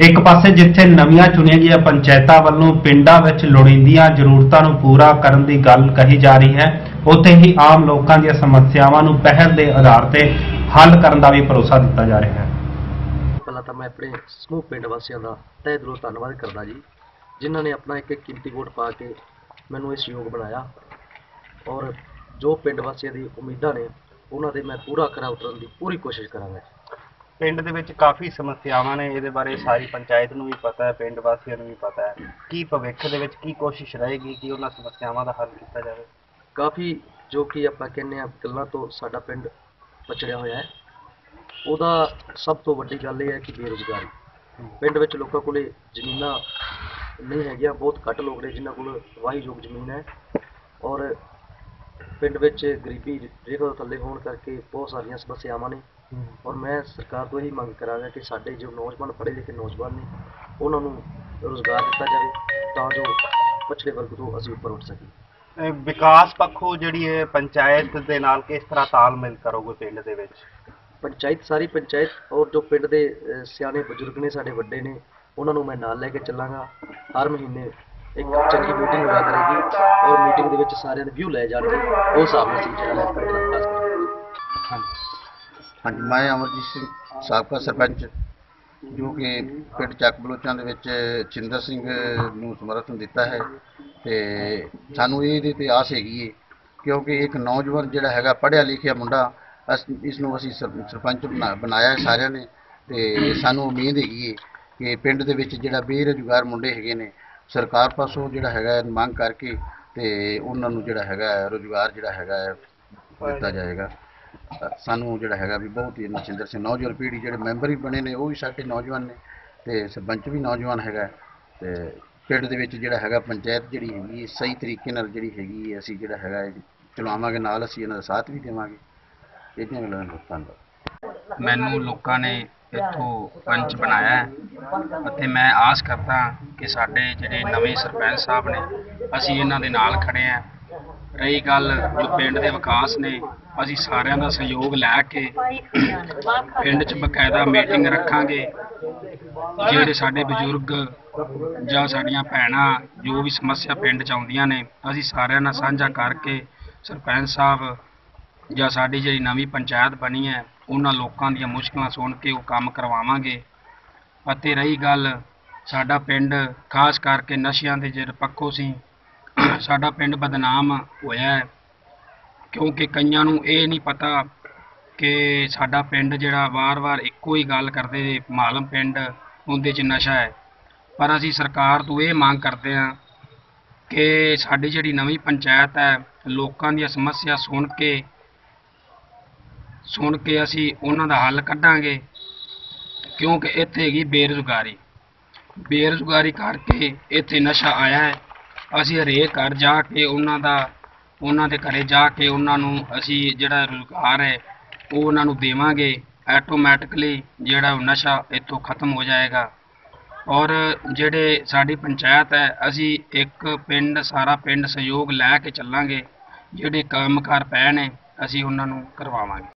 ਇੱਕ ਪਾਸੇ ਜਿੱਥੇ ਨਵੀਆਂ ਚੁਣੀਆਂ ਗਈਆਂ ਪੰਚਾਇਤਾਂ ਵੱਲੋਂ ਪਿੰਡਾਂ ਵਿੱਚ ਲੋੜੀਂਦੀਆਂ ਜ਼ਰੂਰਤਾਂ ਨੂੰ ਪੂਰਾ ਕਰਨ ਦੀ ਗੱਲ ਕਹੀ ਜਾ ਰਹੀ ਹੈ, ਉੱਥੇ ਹੀ ਆਮ ਲੋਕਾਂ ਦੀਆਂ ਸਮੱਸਿਆਵਾਂ ਨੂੰ ਪਹਿਲ ਦੇ ਆਧਾਰ ਤੇ ਹੱਲ ਕਰਨ ਦਾ ਵੀ ਭਰੋਸਾ ਦਿੱਤਾ ਜਾ ਰਿਹਾ ਹੈ। ਪਹਿਲਾਂ ਤਾਂ ਮੈਂ ਆਪਣੇ ਸਮੂਹ ਪਿੰਡ ਵਾਸੀਆਂ ਦਾ ਤਹਿ ਦਿਲੋਂ ਧੰਨਵਾਦ ਕਰਦਾ ਜੀ, ਜਿਨ੍ਹਾਂ ਨੇ ਆਪਣਾ ਇੱਕ ਇੱਕ ਕੀਮਤੀ ਵੋਟ ਪਾ ਕੇ ਮੈਨੂੰ ਇਸ ਯੋਗ ਬਣਾਇਆ ਔਰ ਜੋ ਪਿੰਡ ਵਾਸੀਆਂ ਦੀ ਉਮੀਦਾਂ ਨੇ, ਉਹਨਾਂ ਦੇ ਮੈਂ ਪੂਰਾ ਖਰਾ ਉਤਰਨ ਦੀ ਪੂਰੀ ਕੋਸ਼ਿਸ਼ ਕਰਾਂਗਾ। ਪਿੰਡ ਦੇ ਵਿੱਚ ਕਾਫੀ ਸਮੱਸਿਆਵਾਂ ਨੇ, ਇਹਦੇ ਬਾਰੇ ਸਾਰੀ ਪੰਚਾਇਤ ਨੂੰ ਵੀ ਪਤਾ ਹੈ, ਪਿੰਡ ਵਾਸੀਆਂ ਨੂੰ ਵੀ ਪਤਾ ਹੈ। ਕੀ ਭਵਿੱਖ ਦੇ ਵਿੱਚ ਕੀ ਕੋਸ਼ਿਸ਼ ਰਹੇਗੀ ਕਿ ਉਹਨਾਂ ਸਮੱਸਿਆਵਾਂ ਦਾ ਹੱਲ ਕੀਤਾ ਜਾਵੇ? ਕਾਫੀ ਜੋ ਕਿ ਆਪਾਂ ਕਹਿੰਦੇ ਆ ਗੱਲਾਂ ਤੋਂ ਸਾਡਾ ਪਿੰਡ ਪਛੜਿਆ ਹੋਇਆ ਹੈ। ਉਹਦਾ ਸਭ ਤੋਂ ਵੱਡੀ ਗੱਲ ਇਹ ਹੈ ਕਿ ਬੇਰੁਜ਼ਗਾਰੀ। ਪਿੰਡ ਵਿੱਚ ਲੋਕਾਂ ਕੋਲੇ ਜ਼ਮੀਨਾਂ ਨਹੀਂ ਹੈਗੀਆਂ, ਬਹੁਤ ਘੱਟ ਲੋਕ ਨੇ ਜਿਨ੍ਹਾਂ ਕੋਲ ਵਾਹੀਯੋਗ ਜ਼ਮੀਨ ਹੈ। ਔਰ ਪਿੰਡ ਵਿੱਚ ਗਰੀਬੀ ਰੇਖਾ ਤੋਂ ਥੱਲੇ ਹੋਣ ਕਰਕੇ ਬਹੁਤ ਸਾਰੀਆਂ ਸਮੱਸਿਆਵਾਂ ਨੇ। ਔਰ ਮੈਂ ਸਰਕਾਰ ਤੋਂ ਇਹੀ ਮੰਗ ਕਰਾਂਗਾ ਕਿ ਸਾਡੇ ਜੋ ਨੌਜਵਾਨ ਪੜ੍ਹੇ ਲਿਖੇ ਨੌਜਵਾਨ ਨੇ ਉਹਨਾਂ ਨੂੰ ਰੋਜ਼ਗਾਰ ਦਿੱਤਾ ਜਾਵੇ ਤਾਂ ਜੋ ਪਛੜੇ ਵਰਗ ਤੋਂ ਅਸੀਂ ਉੱਪਰ ਉੱਠ ਸਕੀਏ। ਵਿਕਾਸ ਪੱਖੋਂ ਜਿਹੜੀ ਇਹ ਪੰਚਾਇਤ ਦੇ ਨਾਲ ਕਿਸ ਤਰ੍ਹਾਂ ਤਾਲਮੇਲ ਕਰੋਗੇ ਪਿੰਡ ਦੇ ਵਿੱਚ? ਪੰਚਾਇਤ ਸਾਰੀ ਪੰਚਾਇਤ ਔਰ ਜੋ ਪਿੰਡ ਦੇ ਸਿਆਣੇ ਬਜ਼ੁਰਗ ਨੇ ਸਾਡੇ ਵੱਡੇ ਨੇ ਉਹਨਾਂ ਨੂੰ ਮੈਂ ਨਾਲ ਲੈ ਕੇ ਚੱਲਾਂਗਾ। ਹਰ ਮਹੀਨੇ ਇੱਕ ਚੰਗੀ ਮੀਟਿੰਗ ਹੋਇਆ ਕਰੇਗੀ ਔਰ ਮੀਟਿੰਗ ਦੇ ਵਿੱਚ ਸਾਰਿਆਂ ਦੇ ਵਿਊ ਲੈ ਜਾਣਗੇ। ਉਸ ਹਿਸਾਬ ਨਾਲ ਅਸੀਂ ਜਿਹੜਾ ਹੈ ਦਾ ਵਿਕਾਸ ਕਰਾਂਗੇ ਹਾਂਜੀ, ਮੈਂ ਅਮਰਜੀਤ ਸਿੰਘ, ਸਾਬਕਾ ਸਰਪੰਚ, ਜੋ ਕਿ ਪਿੰਡ ਚੱਕ ਬਲੋਚਾਂ ਦੇ ਵਿੱਚ ਚਿੰਦਰ ਸਿੰਘ ਨੂੰ ਸਮਰਥਨ ਦਿੱਤਾ ਹੈ ਤੇ ਸਾਨੂੰ ਇਹਦੇ ਤੇ ਆਸ ਹੈਗੀ ਹੈ ਕਿਉਂਕਿ ਇੱਕ ਨੌਜਵਾਨ ਜਿਹੜਾ ਹੈਗਾ, ਪੜ੍ਹਿਆ ਲਿਖਿਆ ਮੁੰਡਾ, ਅਸ- ਇਸ ਨੂੰ ਅਸੀਂ ਸਰ- ਸਰਪੰਚ ਬਣਾ- ਬਣਾਇਆ ਹੈ ਸਾਰਿਆਂ ਨੇ ਤੇ ਸਾਨੂੰ ਉਮੀਦ ਹੈਗੀ ਹੈ ਕਿ ਪਿੰਡ ਦੇ ਵਿੱਚ ਜਿਹੜਾ ਬੇਰੁਜ਼ਗਾਰ ਮੁੰਡੇ ਹੈਗੇ ਨੇ, ਸਰਕਾਰ ਪਾਸੋਂ ਜਿਹੜਾ ਹੈਗਾ ਮੰਗ ਕਰਕੇ ਤੇ ਉਹਨਾਂ ਨੂੰ ਜਿਹੜਾ ਹੈਗਾ ਹੈ ਰੁਜ਼ਗਾਰ ਜਿਹੜਾ ਹੈਗਾ ਹੈ ਦਿੱਤਾ ਜਾਏਗਾ। ਸਾਨੂੰ ਜਿਹੜਾ ਹੈਗਾ ਵੀ ਬਹੁਤ ਹੀ ਨਚਿੰਦਰ ਸਿੰਘ ਨੌਜਵਾਨ ਪੀੜ੍ਹੀ ਜਿਹੜੇ ਮੈਂਬਰ ਵੀ ਬਣੇ ਨੇ, ਉਹ ਵੀ ਸਾਡੇ ਨੌਜਵਾਨ ਨੇ ਤੇ ਸਰਪੰਚ ਵੀ ਨੌਜਵਾਨ ਹੈਗਾ। ਤੇ ਪਿੰਡ ਦੇ ਵਿੱਚ ਜਿਹੜਾ ਹੈਗਾ ਪੰਚਾਇਤ ਜਿਹੜੀ ਹੈਗੀ ਸਹੀ ਤਰੀਕੇ ਨਾਲ ਜਿਹੜੀ ਹੈਗੀ ਅਸੀਂ ਜਿਹੜਾ ਹੈਗਾ ਚਲਾਵਾਂਗੇ, ਨਾਲ ਅਸੀਂ ਇਹਨਾਂ ਦਾ ਸਾਥ ਵੀ ਦੇਵਾਂਗੇ। ਇਹਦੀਆਂ ਗੱਲਾਂ ਦਾ ਧੰਨਵਾਦ। ਮੈਨੂੰ ਲੋਕਾਂ ਨੇ ਇੱਥੋਂ ਪੰਚ ਬਣਾਇਆ ਅਤੇ ਮੈਂ ਆਸ ਕਰਦਾ ਕਿ ਸਾਡੇ ਜਿਹੜੇ ਨਵੇਂ ਸਰਪੰਚ ਸਾਹਿਬ ਨੇ, ਅਸੀਂ ਇਹਨਾਂ ਦੇ ਨਾਲ ਖੜੇ ਹਾਂ। ਰਹੀ ਗੱਲ ਜੋ ਪਿੰਡ ਦੇ ਵਿਕਾਸ ਨੇ, ਅਸੀਂ ਸਾਰਿਆਂ ਦਾ ਸਹਿਯੋਗ ਲੈ ਕੇ ਪਿੰਡ 'ਚ ਬਕਾਇਦਾ ਮੀਟਿੰਗ ਰੱਖਾਂਗੇ। ਜਿਹੜੇ ਸਾਡੇ ਬਜ਼ੁਰਗ ਜਾਂ ਸਾਡੀਆਂ ਭੈਣਾਂ, ਜੋ ਵੀ ਸਮੱਸਿਆ ਪਿੰਡ 'ਚ ਆਉਂਦੀਆਂ ਨੇ, ਅਸੀਂ ਸਾਰਿਆਂ ਨਾਲ ਸਾਂਝਾ ਕਰਕੇ ਸਰਪੰਚ ਸਾਹਿਬ ਜਾਂ ਸਾਡੀ ਜਿਹੜੀ ਨਵੀਂ ਪੰਚਾਇਤ ਬਣੀ ਹੈ, ਉਹਨਾਂ ਲੋਕਾਂ ਦੀਆਂ ਮੁਸ਼ਕਲਾਂ ਸੁਣ ਕੇ ਉਹ ਕੰਮ ਕਰਵਾਵਾਂਗੇ। ਅਤੇ ਰਹੀ ਗੱਲ, ਸਾਡਾ ਪਿੰਡ ਖਾਸ ਕਰਕੇ ਨਸ਼ਿਆਂ ਦੇ ਜਿਹੜੇ ਪੱਖੋਂ ਸੀ ਸਾਡਾ ਪਿੰਡ ਬਦਨਾਮ ਹੋਇਆ ਹੈ। ਕਿਉਂਕਿ ਕਈਆਂ ਨੂੰ ਇਹ ਨਹੀਂ ਪਤਾ ਕਿ ਸਾਡਾ ਪਿੰਡ ਜਿਹੜਾ ਵਾਰ-ਵਾਰ ਇੱਕੋ ਹੀ ਗੱਲ ਕਰਦੇ ਮਾਲਮ ਪਿੰਡ ਉਹਦੇ 'ਚ ਨਸ਼ਾ ਹੈ। ਪਰ ਅਸੀਂ ਸਰਕਾਰ ਤੋਂ ਇਹ ਮੰਗ ਕਰਦੇ ਹਾਂ ਕਿ ਸਾਡੀ ਜਿਹੜੀ ਨਵੀਂ ਪੰਚਾਇਤ ਹੈ, ਲੋਕਾਂ ਦੀਆਂ ਸਮੱਸਿਆ ਸੁਣ ਕੇ ਸੁਣ ਕੇ ਅਸੀਂ ਉਹਨਾਂ ਦਾ ਹੱਲ ਕੱਢਾਂਗੇ। ਕਿਉਂਕਿ ਇੱਥੇ ਹੈਗੀ ਬੇਰੁਜ਼ਗਾਰੀ। ਬੇਰੁਜ਼ਗਾਰੀ ਕਰਕੇ ਇੱਥੇ ਨਸ਼ਾ ਆਇਆ ਹੈ। ਅਸੀਂ ਹਰੇਕ ਘਰ ਜਾ ਕੇ ਉਹਨਾਂ ਦਾ, ਉਹਨਾਂ ਦੇ ਘਰੇ ਜਾ ਕੇ ਉਹਨਾਂ ਨੂੰ ਅਸੀਂ ਜਿਹੜਾ ਰੁਜ਼ਗਾਰ ਹੈ, ਉਹ ਉਹਨਾਂ ਨੂੰ ਦੇਵਾਂਗੇ ਆਟੋਮੈਟਿਕਲੀ ਜਿਹੜਾ ਨਸ਼ਾ ਇੱਥੋਂ ਖਤਮ ਹੋ ਜਾਏਗਾ। ਔਰ ਜਿਹੜੇ ਸਾਡੀ ਪੰਚਾਇਤ ਹੈ, ਅਸੀਂ ਇੱਕ ਪਿੰਡ, ਸਾਰਾ ਪਿੰਡ ਸਹਿਯੋਗ ਲੈ ਕੇ ਚੱਲਾਂਗੇ, ਜਿਹੜੇ ਕੰਮਕਾਰ ਪਏ ਨੇ ਅਸੀਂ ਉਹਨਾਂ ਨੂੰ ਕਰਵਾਵਾਂਗੇ।